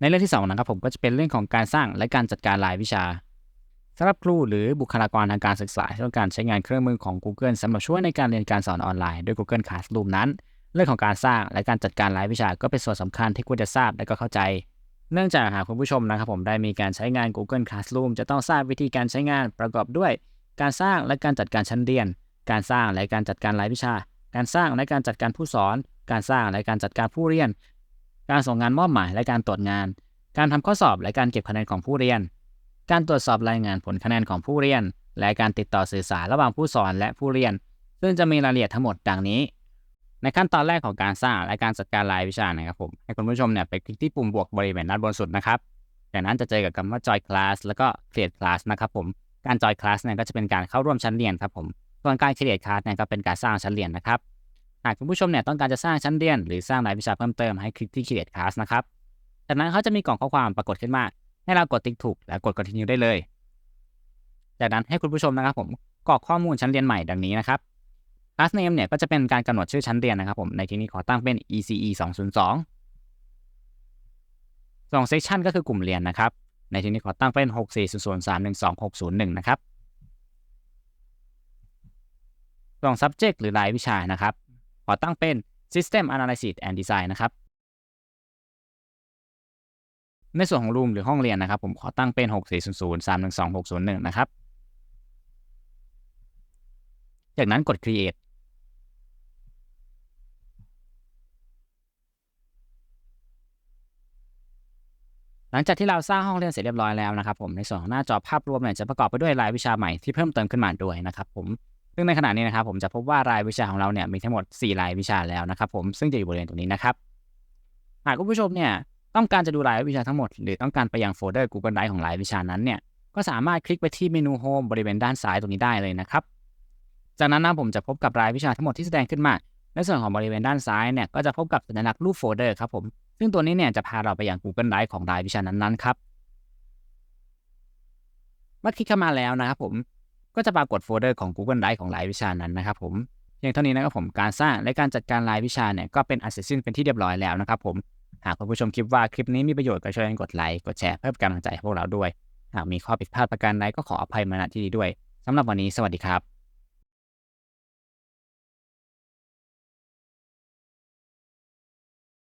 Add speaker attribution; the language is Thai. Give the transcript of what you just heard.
Speaker 1: ในเรื่องที่2นะครับผมก็จะเป็นเรื่องของการสร้างและการจัดการรายวิชาสำหรับครูหรือบุคลากรทางการศึกษาที่ต้องการใช้งานเครื่องมือของ Google สำหรับช่วยในการเรียนการสอนออนไลน์ด้วย Google Classroom นั้น เรื่องของการสร้างและการจัดการรายวิชาก็เป็นส่วนสำคัญที่ควรจะทราบและก็เข้าใจ เนื่องจากหากคุณผู้ชมนะครับผมได้มีการใช้งาน Google Classroom จะต้องทราบวิธีการใช้งานประกอบด้วย การสร้างและการจัดการชั้นเรียน การสร้างและการจัดการรายวิชา การสร้างและการจัดการผู้สอน การสร้างและการจัดการผู้เรียน การส่งงานมอบหมายและการตรวจงาน การทำข้อสอบและการเก็บคะแนนของผู้เรียน การตรวจสอบรายงานผลคะแนนของผู้เรียน และการติดต่อสื่อสารระหว่างผู้สอนและผู้เรียน ซึ่งจะมีรายละเอียดทั้งหมดดังนี้ ในขั้นตอนแรกของการสร้างและการจัดการรายวิชานะครับผมให้คุณผู้ชมเนี่ยไปคลิกที่ปุ่มบวกบริเวณด้านบนสุดนะครับจากนั้นจะเจอกับคำว่า join class แล้วก็ create class นะครับผมการ join class เนี่ยก็จะเป็นการเข้าร่วมชั้นเรียนครับผมส่วนการ create class เนี่ยก็เป็นการสร้างชั้นเรียนนะครับ หากคุณผู้ชมเนี่ยต้องการจะสร้างชั้นเรียน หรือสร้างรายวิชาเพิ่มเติมให้คลิกที่ create class นะครับ จากนั้นเขาจะมีกล่องข้อความปรากฏขึ้นมา ให้เรากดติ๊กถูก และกด continue ได้เลย จากนั้นให้คุณผู้ชมนะครับผมกรอกข้อมูลชั้นเรียนใหม่ดังนี้นะครับ class name เนี่ยก็จะเป็นการกำหนดชื่อชั้นเรียนนะครับผม ในที่นี้ขอตั้งเป็น ECE 202ส่วน section ก็คือกลุ่มเรียนนะครับ ในที่นี้ขอตั้งเป็น 640031261นะครับส่วน subject หรือรายวิชานะครับ ขอตั้งเป็น system analysis and design นะครับ ในส่วนของ room หรือห้องเรียนนะครับ ผมขอตั้งเป็น 640031261นะครับ จากนั้นกด create หลังจากที่เราสร้างห้องเรียนเสร็จเรียบร้อยแล้วนะครับผมในส่วนของหน้าจอภาพรวมเนี่ยจะประกอบไปด้วยรายวิชาใหม่ที่เพิ่มเติมขึ้นมาด้วยนะครับผม ซึ่งในขณะนี้นะครับผมจะพบว่ารายวิชาของเราเนี่ยมีทั้งหมด 4 รายวิชาแล้วนะครับผมซึ่งจะอยู่บริเวณตรงนี้นะครับ หากคุณผู้ชมเนี่ยต้องการจะดูรายวิชาทั้งหมด หรือต้องการไปยังโฟลเดอร์ Google Drive ของรายวิชานั้นเนี่ยก็สามารถคลิกไปที่เมนู Home บริเวณด้านซ้ายตรงนี้ได้เลยนะครับ จากนั้นนะผมจะพบกับรายวิชาทั้งหมดที่แสดงขึ้นมาในส่วนของบริเวณด้านซ้ายเนี่ยก็จะพบกับสัญลักษณ์รูปโฟลเดอร์ครับผมซึ่งตัวนี้เนี่ยจะพาเราไปยัง Google Drive ของรายวิชานั้นๆครับเมื่อคลิกเข้ามาแล้วนะครับผม ก็จะปรากฏโฟลเดอร์ของ Google Drive ของรายวิชานั้นนะครับผมเพียงเท่านี้นะครับผมการสร้างและการจัดการรายวิชาเนี่ยก็เป็นอันเสร็จสิ้นเป็นที่เรียบร้อยแล้วนะครับผมหากคุณผู้ชมคิดว่าคลิปนี้มีประโยชน์ก็ช่วยกดไลค์กดแชร์เพื่อเป็นกำลังใจให้พวกเราด้วย หากมีข้อผิดพลาดประการใดก็ขออภัยมาณที่นี้ด้วยสำหรับวันนี้สวัสดีครับ